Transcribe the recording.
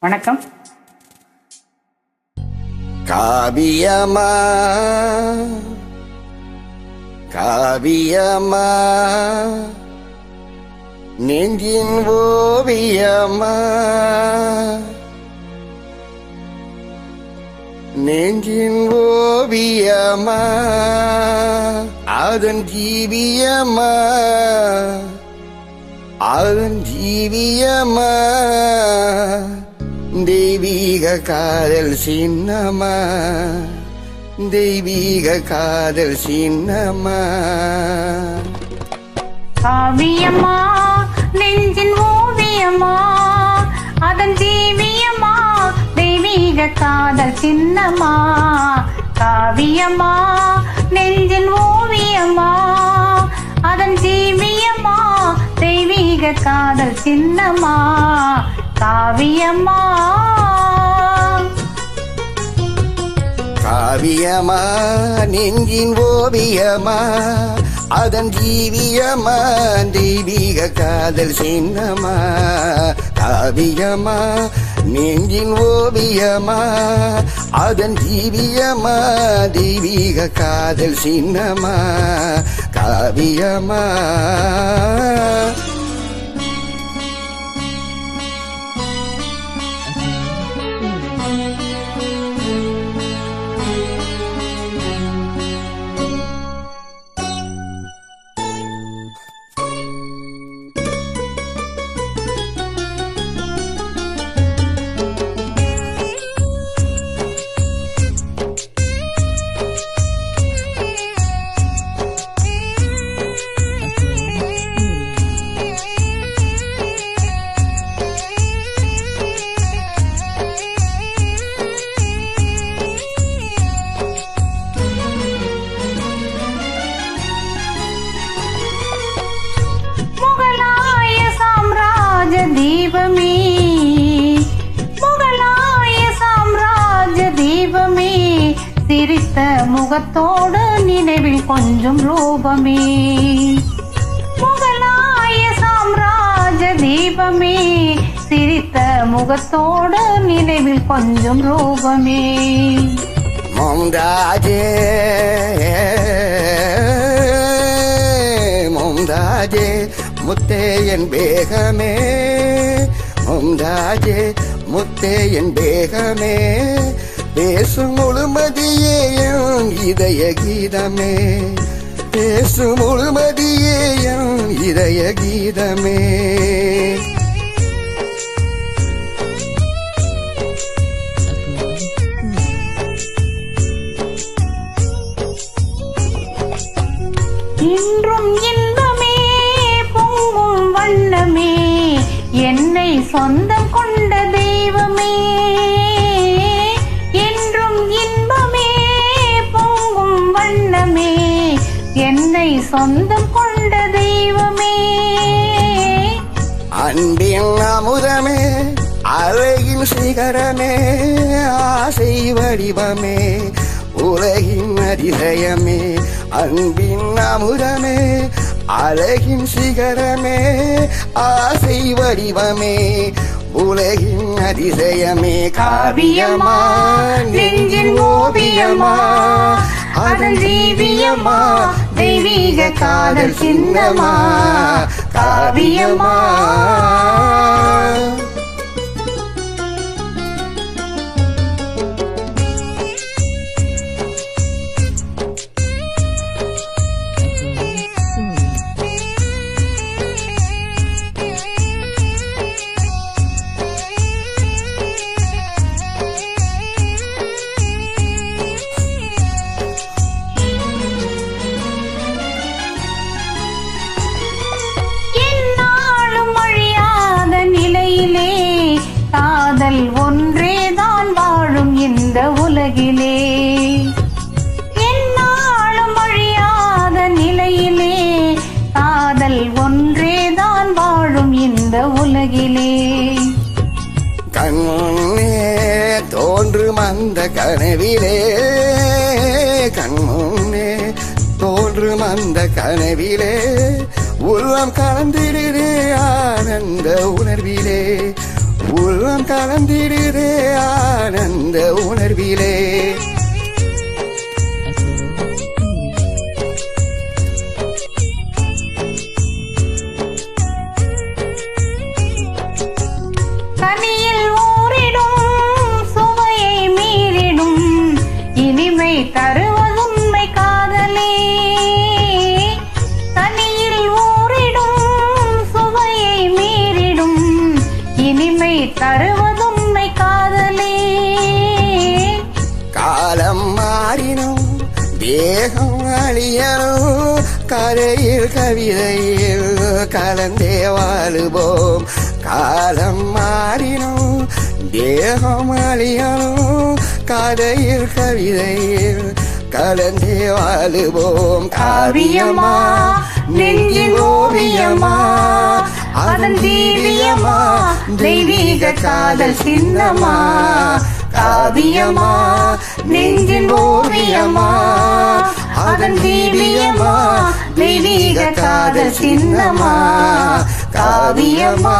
வணக்கம். காவியமா? காவியமா? நெஞ்சின் ஓவியமா? நெஞ்சின் ஓவியமா? அதன் ஜீவியமா அதன் ஜீவியமா தெய்வீக காதல் சின்னமா தெய்வீக காதல் சின்னமா காவியம்மா நெஞ்சின் ஓவியமா அதன் ஜீவியம்மா தெய்வீக காதல் சின்னமா காவியம்மா நெஞ்சின் ஓவியமா அதன் ஜீவியமா தெய்வீக காதல் சின்னமா காவியம்மா காவியமா நெஞ்சின் ஓவியமா அதன் ஜீவியமா தெய்வீக காதல் சின்னமா? காவியமா நெஞ்சின் ஓவியமா அதன் ஜீவியமா தெய்வீக காதல் சின்னமா? காவியமா? தெய்வமே முகலாய சாம்ராஜ தெய்வமே சிரித்த முகத்தோடு நினைவில் கொஞ்சம் ரூபமே முகலாய சாம்ராஜ தெய்வமே சிரித்த முகத்தோடு நினைவில் கொஞ்சம் ரூபமே மும்தாஜே மும்தாஜே முத்தே என் பேகமே மும்தாஜே முத்தே என் பேகமே பேசும் முழுமதியே என் இதய கீதமே. பேசும் முழுமதியே என் இதய கீதமே. இன்றும் சொந்தம் கொண்ட தெய்வமே என்றும் இன்பமே பொங்கும் வண்ணமே என்னை சொந்தம் கொண்ட தெய்வமே. அன்பின் அமுதமே அழகின் சிகரமே ஆசை வடிவமே உலகின் அதிசயமே. அன்பின் அமுதமே அழகின் சிகரமே ஆசை வடிவமே உலகின் அதிசயமே. காவியமா நெஞ்சின் ஓவியமா அதன் ஜீவியமா தெய்வீக காதல் சின்னமா. காவியமா. இந்த உலகிலே. கண்முன்னே தோன்றும் அந்த கனவிலே. கண்முன்னே தோன்றும் அந்த கனவிலே. உள்ளம் கலந்திடுதே ஆனந்த உணர்விலே. உள்ளம் கலந்திடுதே ஆனந்த உணர்விலே. இனிமை தருவதுண்மை காதலே. காலம் மாறினோம் தேகம் அழியணும். கரையில் கவிதையில் கலந்தே வாழுவோம். காலம் மாறினோம் தேகம் அழியணும். கரையில் கவிதையில் கலந்தே வாழுவோம். காவியமா நெஞ்சின் ஓவியமா. அதன் தீவியமா தெய்வீக காதல் சின்னமா காவியமா நெஞ்சின் ஓவியமா அதன் தீவியமா தெய்வீக காதல் சின்னமா காவியமா.